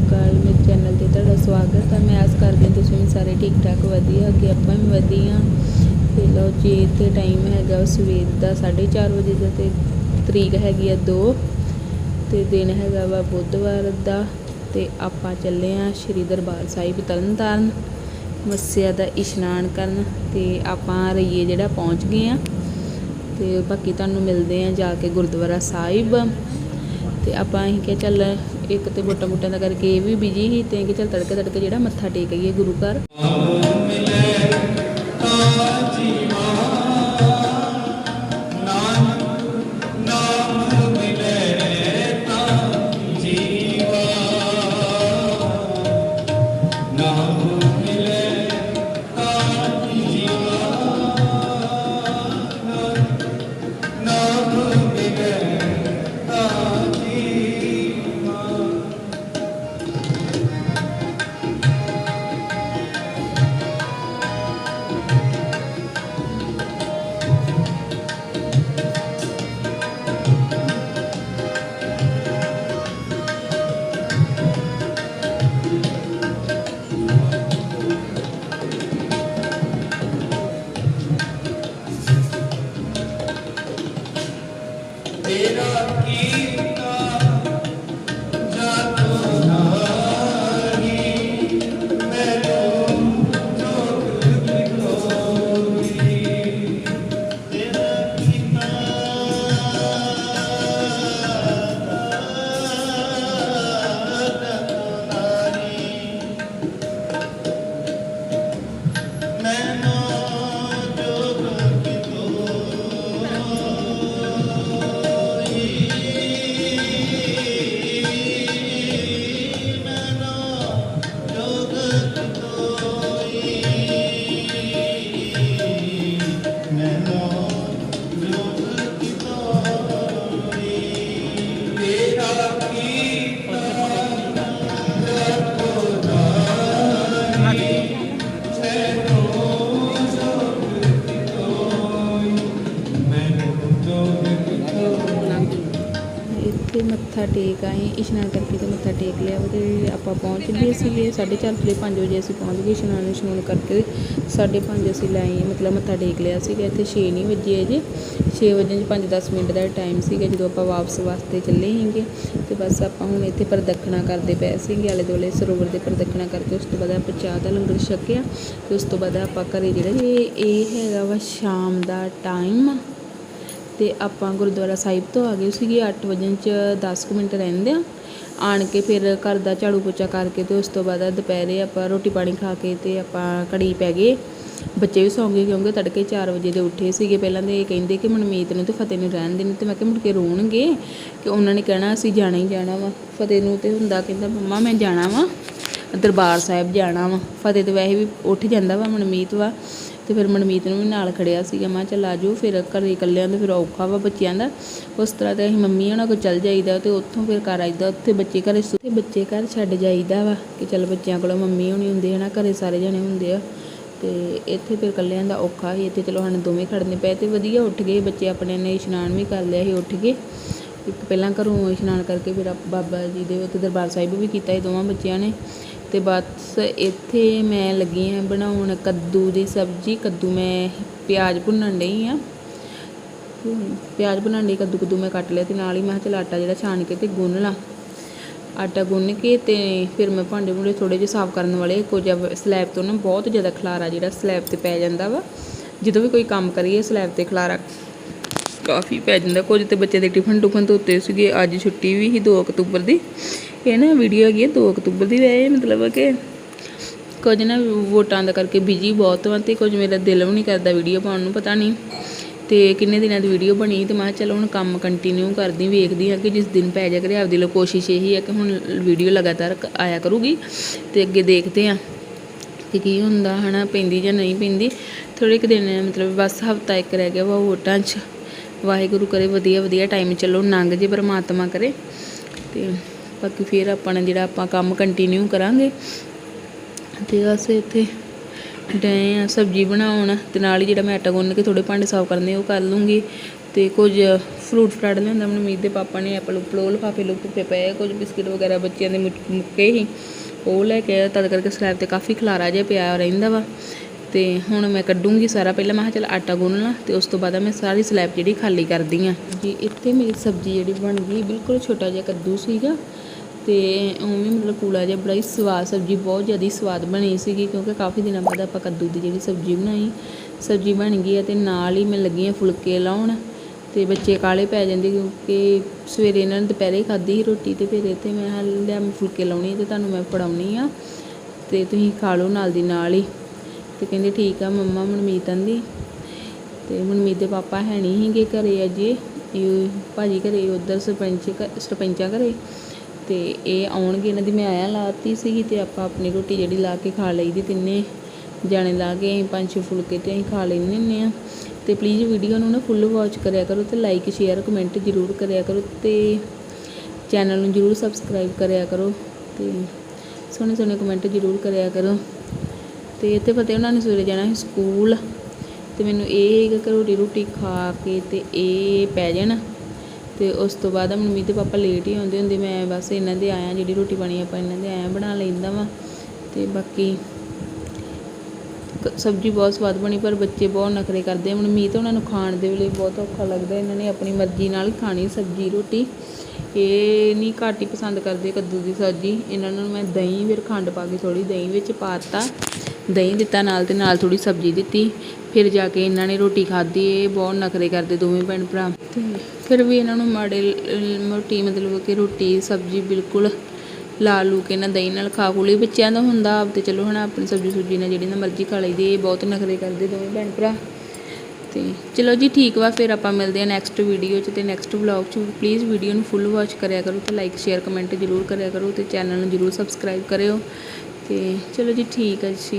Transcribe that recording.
ਅਕਾਲ ਮੇਰੇ ਚੈਨਲ ਤੇ ਤੁਹਾਡਾ ਸਵਾਗਤ ਹੈ ਮੈਂ ਆਸ ਕਰਦੀ ਹਾਂ ਤੁਸੀਂ ਵੀ ਸਾਰੇ ਠੀਕ ਠਾਕ ਵਧੀਆ ਅੱਗੇ ਆਪਾਂ ਵੀ ਵਧੀਆ ਤੇ ਲਓ ਜੀ, ਇੱਥੇ ਟਾਈਮ ਹੈਗਾ ਸਵੇਰ ਦਾ 4:30 ਵਜੇ ਦਾ ਤੇ ਤਰੀਕ ਹੈਗੀ ਆ 2 ਤੇ ਦਿਨ ਹੈਗਾ ਵਾ ਬੁੱਧਵਾਰ ਦਾ ਤੇ ਆਪਾਂ ਚੱਲੇ ਆ ਸ਼੍ਰੀ ਦਰਬਾਰ ਸਾਹਿਬ ਤਰਨਤਾਰਨ, ਮੱਸਿਆ ਦਾ ਇਸ਼ਨਾਨ ਕਰਨ ਤੇ ਆਪਾਂ ਰਈਏ ਜਿਹੜਾ ਪਹੁੰਚ ਗਏ ਆ ਤੇ ਬਾਕੀ ਤੁਹਾਨੂੰ ਮਿਲਦੇ ਆ ਜਾ ਕੇ ਗੁਰਦੁਆਰਾ ਸਾਹਿਬ। ਤੇ ਆਪਾਂ ਅਸੀਂ ਕਿਹਾ ਚੱਲ ਇੱਕ ਤੇ ਬੋਟਾ ਬੋਟਾ ਦਾ ਕਰਕੇ ਇਹ ਵੀ ਬਿਜ਼ੀ ਸੀ ਤੇ ਕਿ ਚੱਲ ਤੜਕੇ ਤੜਕੇ ਜਿਹੜਾ ਮੱਥਾ ਟੇਕ ਆਈਏ ਗੁਰੂ ਘਰ। ਇੱਥੇ ਮੱਥਾ ਟੇਕ ਆਏ ਇਸ਼ਨਾਨ ਕਰਕੇ ਤੇ ਮੱਥਾ ਟੇਕ ਲਿਆ ਉਹਦੇ ਆਪਾਂ ਪਹੁੰਚ ਗਏ ਸੀਗੇ 4:30 ਤੋਂ 5 ਵਜੇ ਅਸੀਂ ਪਹੁੰਚ ਗਏ, ਇਸ਼ਨਾਨ ਇਸ਼ਨਾਨ ਕਰਕੇ 5:30 ਅਸੀਂ ਲਾਏ ਮਤਲਬ ਮੱਥਾ ਟੇਕ ਲਿਆ ਸੀਗਾ। ਇੱਥੇ 6 ਨਹੀਂ ਵਜੇ ਅਜੇ 6 ਵਜੇ 5-10 ਮਿੰਟ ਦਾ ਟਾਈਮ ਸੀਗਾ ਜਦੋਂ ਆਪਾਂ ਵਾਪਸ ਵਾਸਤੇ ਚੱਲੇ ਸੀਗੇ ਤੇ ਬਸ ਆਪਾਂ ਹੁਣ ਇੱਥੇ ਪ੍ਰਦਖਣਾ ਕਰਦੇ ਪਏ ਸੀਗੇ, ਆਲੇ ਦੁਆਲੇ ਸਰੋਵਰ ਦੇ ਪ੍ਰਦਖਣਾ ਕਰਕੇ ਉਸ ਤੋਂ ਬਾਅਦ ਆਪਾਂ ਚਾਹ ਦਾ ਲੰਗਰ ਛਕਿਆ ਤੇ ਉਸ ਤੋਂ ਬਾਅਦ ਆਪਾਂ ਘਰੇ ਜਿਹੜਾ ਇਹ ਹੈਗਾ ਵਾ ਸ਼ਾਮ ਦਾ ਟਾਈਮ ਤੇ ਆਪਾਂ ਗੁਰਦੁਆਰਾ ਸਾਹਿਬ ਤੋਂ ਆ ਗਏ ਸੀਗੇ 8 ਵਜੇ ਚ 10 ਕੁ ਮਿੰਟ ਰਹਿੰਦੇ ਆ। ਆਣ ਕੇ ਫਿਰ ਘਰ ਦਾ ਝਾੜੂ ਪੋਚਾ ਕਰਕੇ ਤੇ ਉਸ ਤੋਂ ਬਾਅਦ ਦੁਪਹਿਰੇ ਆਪਾਂ ਰੋਟੀ ਪਾਣੀ ਖਾ ਕੇ ਤੇ ਆਪਾਂ ਘੜੀ ਪੈ ਗਏ। ਬੱਚੇ ਵੀ ਸੌਂ ਗਏ ਕਿਉਂਕਿ ਤੜਕੇ 4 ਵਜੇ ਦੇ ਉੱਠੇ ਸੀਗੇ। ਪਹਿਲਾਂ ਤੇ ਇਹ ਕਹਿੰਦੇ ਕਿ ਮਨਮੀਤ ਨੂੰ ਤੇ ਫਤਿਹ ਨੂੰ ਰਹਿਣ ਦੇਣੀ ਤੇ ਮੈਂ ਕਿਹਾ ਮੁੜ ਕੇ ਰੋਣਗੇ ਕਿ ਉਹਨਾਂ ਨੇ ਕਹਿਣਾ ਅਸੀਂ ਜਾਣਾ ਹੀ ਜਾਣਾ ਵਾ। ਫਤਿਹ ਨੂੰ ਤੇ ਹੁੰਦਾ ਕਹਿੰਦਾ, ਮੰਮਾ, ਮੈਂ ਜਾਣਾ ਵਾ। ਦਰਬਾਰ ਸਾਹਿਬ ਜਾਣਾ ਵਾ। ਫਤਿਹ ਤੇ ਵੈਸੇ ਵੀ ਉੱਠ ਜਾਂਦਾ ਵਾ ਮਨਮੀਤ ਵਾ। ਤੇ ਫਿਰ ਮਨਮੀਤ ਨੂੰ ਵੀ ਨਾਲ ਖੜਿਆ ਸੀਗਾ। ਮੈਂ ਚੱਲ ਆ ਜਾਓ, ਫਿਰ ਘਰੇ ਇਕੱਲਿਆਂ ਦਾ ਫਿਰ ਔਖਾ ਵਾ ਬੱਚਿਆਂ ਦਾ। ਉਸ ਤਰ੍ਹਾਂ ਤੇ ਅਸੀਂ ਮੰਮੀ ਉਹਨਾਂ ਕੋਲ ਚੱਲ ਜਾਈਦਾ ਤੇ ਉੱਥੋਂ ਫਿਰ ਘਰ ਆਈਦਾ, ਉੱਥੇ ਬੱਚੇ ਘਰੇ ਸੁ- ਬੱਚੇ ਘਰ ਛੱਡ ਜਾਈਦਾ ਵਾ ਕਿ ਚੱਲ ਬੱਚਿਆਂ ਕੋਲ ਮੰਮੀ ਹੋਣੀ ਹੁੰਦੇ ਹਨਾ ਘਰੇ ਸਾਰੇ ਜਣੇ ਹੁੰਦੇ ਆ। ਤੇ ਇੱਥੇ ਫਿਰ ਇਕੱਲਿਆਂ ਦਾ ਔਖਾ ਸੀ, ਇੱਥੇ ਚਲੋ ਸਾਨੂੰ ਦੋਵੇਂ ਖੜਨੇ ਪਏ ਤੇ ਵਧੀਆ ਉੱਠ ਗਏ। ਬੱਚੇ ਆਪਣੇ ਨੇ ਇਸ਼ਨਾਨ ਵੀ ਕਰ ਲਿਆ ਸੀ, ਉੱਠ ਕੇ। ਇੱਕ ਪਹਿਲਾਂ ਘਰੋਂ ਇਸ਼ਨਾਨ ਕਰਕੇ ਫਿਰ ਬਾਬਾ ਜੀ ਦੇ ਉੱਥੇ ਦਰਬਾਰ ਸਾਹਿਬ ਵੀ ਕੀਤਾ ਸੀ, ਦੋਵਾਂ ਬੱਚਿਆਂ ਨੇ। ਤੇ ਬਸ ਇੱਥੇ ਮੈਂ ਲੱਗੀ ਹਾਂ ਬਣਾਉਣ ਕੱਦੂ ਦੀ ਸਬਜ਼ੀ। ਕੱਦੂ ਮੈਂ ਪਿਆਜ਼ ਭੁੰਨਣ ਡਈ ਆ। ਪਿਆਜ਼ ਭੁੰਨਣ ਲਈ ਕੱਦੂ ਕੱਦੂ ਮੈਂ ਕੱਟ ਲਿਆ ਤੇ ਨਾਲ ਹੀ ਮੈਂ ਕਿਹਾ ਚੱਲ ਆਟਾ ਜਿਹੜਾ ਛਾਣ ਕੇ ਤੇ ਗੁੰਨ ਲਾ। ਆਟਾ ਗੁੰਨ ਕੇ ਤੇ ਫਿਰ ਮੈਂ ਭਾਂਡੇ ਭੁੰਡੇ ਥੋੜੇ ਜਿਹੇ ਸਾਫ਼ ਕਰਨ ਵਾਲੇ ਕੁਝ ਸਲੈਬ ਤੋਂ ਨਾ ਬਹੁਤ ਜ਼ਿਆਦਾ ਖਲਾਰਾ ਜਿਹੜਾ ਸਲੈਬ ਤੇ ਪੈ ਜਾਂਦਾ ਵਾ। ਜਦੋਂ ਵੀ ਕੋਈ ਕੰਮ ਕਰੀਏ ਸਲੈਬ ਤੇ ਖਲਾਰਾ ਕਾਫੀ ਪੈ ਜਾਂਦਾ। ਕੁਝ ਤੇ ਬੱਚੇ ਦੇ ਟਿਫਨ ਟੁਫਨ ਧੋਤੇ ਸੀਗੇ, ਅੱਜ ਛੁੱਟੀ ਵੀ ਸੀ 2 ਅਕਤੂਬਰ ਦੀ। ਇਹ ਨਾ ਵੀਡੀਓ ਹੈਗੀ ਹੈ 2 ਅਕਤੂਬਰ ਦੀ ਵੈਸੇ, ਮਤਲਬ ਕਿ ਕੁਝ ਨਾ ਵੋਟਾਂ ਦਾ ਕਰਕੇ ਬਿਜ਼ੀ ਬਹੁਤ ਵਾਂ ਤੇ ਕੁਝ ਮੇਰਾ ਦਿਲ ਵੀ ਨਹੀਂ ਕਰਦਾ ਵੀਡੀਓ ਪਾਉਣ ਨੂੰ, ਪਤਾ ਨਹੀਂ ਤੇ ਕਿੰਨੇ ਦਿਨਾਂ ਦੀ ਵੀਡੀਓ ਬਣੀ ਤੇ ਮੈਂ ਕਿਹਾ ਚਲੋ ਹੁਣ ਕੰਮ ਕੰਟੀਨਿਊ ਕਰਦੀ, ਵੇਖਦੀ ਹਾਂ ਕਿ ਜਿਸ ਦਿਨ ਪੈ ਜਾ ਕਰੇ, ਆਪਦੀ ਲੋ ਕੋਸ਼ਿਸ਼ ਇਹੀ ਹੈ ਕਿ ਹੁਣ ਵੀਡੀਓ ਲਗਾਤਾਰ ਆਇਆ ਕਰੂਗੀ ਤੇ ਅੱਗੇ ਦੇਖਦੇ ਹਾਂ ਕਿ ਕੀ ਹੁੰਦਾ, ਹਨਾ, ਪੈਂਦੀ ਜਾਂ ਨਹੀਂ ਪੈਂਦੀ। ਥੋੜੇ ਕੁ ਦਿਨ, ਮਤਲਬ ਬਸ ਹਫਤਾ ਇੱਕ ਰਹਿ ਗਿਆ ਵਾ ਵੋਟਾਂ 'ਚ। ਵਾਹਿਗੁਰੂ ਕਰੇ ਵਧੀਆ ਵਧੀਆ ਟਾਈਮ ਚੱਲੋ ਲੰਘ ਜੇ ਪਰਮਾਤਮਾ ਕਰੇ। ਤੇ ਬਾਕੀ ਫਿਰ ਆਪਾਂ ਨੇ ਜਿਹੜਾ ਆਪਾਂ ਕੰਮ ਕੰਟੀਨਿਊ ਕਰਾਂਗੇ। ਤੇ ਅਸੀਂ ਇੱਥੇ ਡਏ ਆ ਸਬਜ਼ੀ ਬਣਾਉਣ ਤੇ ਨਾਲ ਹੀ ਜਿਹੜਾ ਮੈਂ ਆਟਾ ਗੁੰਨ ਕੇ ਥੋੜੇ ਭਾਂਡੇ ਸਾਫ਼ ਕਰਨੇ ਉਹ ਕਰ ਲੂੰਗੀ। ਤੇ ਕੁਝ ਫਰੂਟ ਫਰਾਟ ਲਿਆਂਦਾ ਮਨਮੀਤ ਦੇ ਪਾਪਾ ਨੇ ਐਪਲ ਉਪਲੋ ਲਿਫਾਫੇ ਲੁਫਾਫੇ ਪਏ ਕੁਝ ਬਿਸਕਿਟ ਵਗੈਰਾ ਬੱਚਿਆਂ ਦੇ ਮੁੱਕ- ਮੁੱਕੇ ਸੀ। ਉਹ ਲੈ ਕੇ ਆਇਆ, ਤਦ ਕਰਕੇ ਸਲੈਬ ਤੇ ਕਾਫੀ ਖਲਾਰਾ ਜਿਹਾ ਪਿਆ ਰਹਿੰਦਾ ਵਾ। ਤੇ ਹੁਣ ਮੈਂ ਕੱਢੂੰਗੀ ਸਾਰਾ ਪਹਿਲਾਂ ਮੈਂ ਕਿਹਾ ਚਲ ਆਟਾ ਗੁੰਨ ਲਾਂ ਤੇ ਉਸ ਤੋਂ ਬਾਅਦ ਮੈਂ ਸਾਰੀ ਸਲੈਬ ਜਿਹੜੀ ਖਾਲੀ ਕਰਦੀ ਆ। ਜੀ ਇੱਥੇ ਮੇਰੀ ਸਬਜ਼ੀ ਜਿਹੜੀ ਬਣ ਗਈ, ਬਿਲਕੁਲ ਛੋਟਾ ਜਿਹਾ ਕੱਦੂ ਸੀਗਾ। ਅਤੇ ਉਵੇਂ ਮਤਲਬ ਕੂਲਾ ਜਿਹਾ ਬੜਾ ਹੀ ਸਵਾਦ ਸਬਜ਼ੀ, ਬਹੁਤ ਜ਼ਿਆਦਾ ਸਵਾਦ ਬਣੀ ਸੀਗੀ ਕਿਉਂਕਿ ਕਾਫੀ ਦਿਨਾਂ ਬਾਅਦ ਆਪਾਂ ਕੱਦੂ ਦੀ ਜਿਹੜੀ ਸਬਜ਼ੀ ਬਣਾਈ, ਸਬਜ਼ੀ ਬਣ ਗਈ ਹੈ ਅਤੇ ਨਾਲ ਹੀ ਮੈਂ ਲੱਗੀ ਹਾਂ ਫੁਲਕੇ ਲਾਉਣ ਅਤੇ ਬੱਚੇ ਕਾਲੇ ਪੈ ਜਾਂਦੇ ਕਿਉਂਕਿ ਸਵੇਰੇ ਇਹਨਾਂ ਨੇ ਦੁਪਹਿਰੇ ਖਾਧੀ ਸੀ ਰੋਟੀ ਅਤੇ ਫਿਰ ਇੱਥੇ ਮੈਂ ਕਿਹਾ ਲਿਆ ਮੈਂ ਫੁਲਕੇ ਲਾਉਣੀ ਅਤੇ ਤੁਹਾਨੂੰ ਮੈਂ ਫੜਾਉਣੀ ਆ ਅਤੇ ਤੁਸੀਂ ਖਾ ਲਓ ਨਾਲ ਦੀ ਨਾਲ ਹੀ। ਅਤੇ ਕਹਿੰਦੇ ਠੀਕ ਆ ਮੰਮਾ, ਮਨਮੀਤ ਆਂਦੀ। ਅਤੇ ਮਨਮੀਤ ਦੇ ਪਾਪਾ ਹੈ ਨਹੀਂ ਸੀਗੇ ਘਰੇ ਅਜੇ, ਇਹ ਭਾਜੀ ਘਰੇ, ਉਧਰ ਸਰਪੰਚ ਘ- ਸਰਪੰਚਾਂ ਘਰੇ। ਅਤੇ ਇਹ ਆਉਣਗੇ, ਇਹਨਾਂ ਦੀ ਮੈਂ ਆਇਆ ਲਾਤੀ ਸੀਗੀ ਅਤੇ ਆਪਾਂ ਆਪਣੀ ਰੋਟੀ ਜਿਹੜੀ ਲਾ ਕੇ ਖਾ ਲਈ ਦੀ, ਤਿੰਨੇ ਜਾਣੇ ਲਾ ਕੇ ਅਸੀਂ ਪੰਜ ਛੇ ਫੁਲਕੇ ਅਤੇ ਅਸੀਂ ਖਾ ਲੈਂਦੇ ਹੁੰਦੇ ਹਾਂ। ਅਤੇ ਪਲੀਜ਼ ਵੀਡੀਓ ਨੂੰ ਨਾ ਫੁੱਲ ਵਾਚ ਕਰਿਆ ਕਰੋ ਅਤੇ ਲਾਈਕ ਸ਼ੇਅਰ ਕਮੈਂਟ ਜ਼ਰੂਰ ਕਰਿਆ ਕਰੋ ਅਤੇ ਚੈਨਲ ਨੂੰ ਜ਼ਰੂਰ ਸਬਸਕ੍ਰਾਈਬ ਕਰਿਆ ਕਰੋ ਅਤੇ ਸੋਹਣੇ ਸੋਹਣੇ ਕਮੈਂਟ ਜ਼ਰੂਰ ਕਰਿਆ ਕਰੋ। ਅਤੇ ਇੱਥੇ ਫਤਿਹ ਉਹਨਾਂ ਨੇ ਸਵੇਰੇ ਜਾਣਾ ਸੀ ਸਕੂਲ ਅਤੇ ਮੈਨੂੰ ਇਹ ਹੈਗਾ ਕਿ ਰੋਟੀ ਰੋਟੀ ਖਾ ਕੇ ਅਤੇ ਇਹ ਪੈ ਜਾਣ। ਤੇ ਉਸ ਤੋਂ ਬਾਅਦ ਮਨਮੀਤ ਦੇ ਪਾਪਾ ਲੇਟ ਹੀ ਆਉਂਦੇ ਹੁੰਦੇ, ਮੈਂ ਬਸ ਇਹਨਾਂ ਦੇ ਆਇਆ, ਜਿਹੜੀ ਰੋਟੀ ਪਾਣੀ ਆਪਾਂ ਇਹਨਾਂ ਦੇ ਆਇਆ ਬਣਾ ਲੈਂਦਾ ਵਾਂ। ਤੇ ਬਾਕੀ ਕ- ਸਬਜ਼ੀ ਬਹੁਤ ਸਵਾਦ ਬਣੀ, ਪਰ ਬੱਚੇ ਬਹੁਤ ਨਖਰੇ ਕਰਦੇ ਆ। ਮਨਮੀਤ ਉਹਨਾਂ ਨੂੰ ਖਾਣ ਦੇ ਵੇਲੇ ਬਹੁਤ ਔਖਾ ਲੱਗਦਾ, ਇਹਨਾਂ ਨੇ ਆਪਣੀ ਮਰਜ਼ੀ ਨਾਲ ਖਾਣੀ ਸਬਜ਼ੀ, ਰੋਟੀ। ਇਹ ਨਹੀਂ ਘੱਟ ਹੀ ਪਸੰਦ ਕਰਦੇ ਕੱਦੂ ਦੀ ਸਬਜ਼ੀ। ਇਹਨਾਂ ਨੂੰ ਮੈਂ ਦਹੀਂ, ਫਿਰ ਖੰਡ ਪਾ ਕੇ ਥੋੜੀ ਦਹੀਂ ਵਿੱਚ ਪਾਤਾ ਦਹੀਂ ਦਿੱਤਾ, ਨਾਲ ਤੇ ਨਾਲ ਥੋੜੀ ਸਬਜ਼ੀ ਦਿੱਤੀ। ਫਿਰ ਜਾ ਕੇ ਇਹਨਾਂ ਨੇ ਰੋਟੀ ਖਾਧੀ ਇਹ ਬਹੁਤ ਨਖਰੇ ਕਰਦੇ ਦੋਵੇਂ ਭੈਣ ਭਰਾ। ਤੇ ਫਿਰ ਵੀ ਇਹਨਾਂ ਨੂੰ ਮਾੜੇ ਮੋਟੀ ਮਤਲਬ ਕਿ ਰੋਟੀ ਸਬਜ਼ੀ ਬਿਲਕੁਲ ਲਾ ਲੂ ਕੇ ਨਾ ਦਹੀਂ ਨਾਲ ਖਾ ਖੂ ਲਈ। ਬੱਚਿਆਂ ਦਾ ਹੁੰਦਾ ਆਪ ਤੇ ਚਲੋ ਹਨਾ ਆਪਣੀ ਸਬਜ਼ੀ ਸੁਬਜ਼ੀ ਨਾਲ ਜਿਹੜੀ ਨਾ ਮਰਜ਼ੀ ਖਾ ਲਈਦੀ ਇਹ ਬਹੁਤ ਨਖਰੇ ਕਰਦੇ ਦੋਵੇਂ ਭੈਣ ਭਰਾ। ਤੇ ਚਲੋ ਜੀ ਠੀਕ ਵਾ ਫਿਰ ਆਪਾਂ ਮਿਲਦੇ ਹਾਂ ਨੈਕਸਟ ਵੀਡੀਓ 'ਚ ਤੇ ਨੈਕਸਟ ਵਲੌਗ 'ਚ। ਪਲੀਜ਼ ਵੀਡੀਓ ਨੂੰ ਫੁੱਲ ਵਾਚ ਕਰਿਆ ਕਰੋ ਤੇ ਲਾਈਕ ਸ਼ੇਅਰ ਕਮੈਂਟ ਜ਼ਰੂਰ ਕਰਿਆ ਕਰੋ ਤੇ ਚੈਨਲ ਨੂੰ ਜ਼ਰੂਰ ਸਬਸਕ੍ਰਾਈਬ ਕਰਿਓ। ਤੇ ਚਲੋ ਜੀ ਠੀਕ ਹੈ ਜੀ।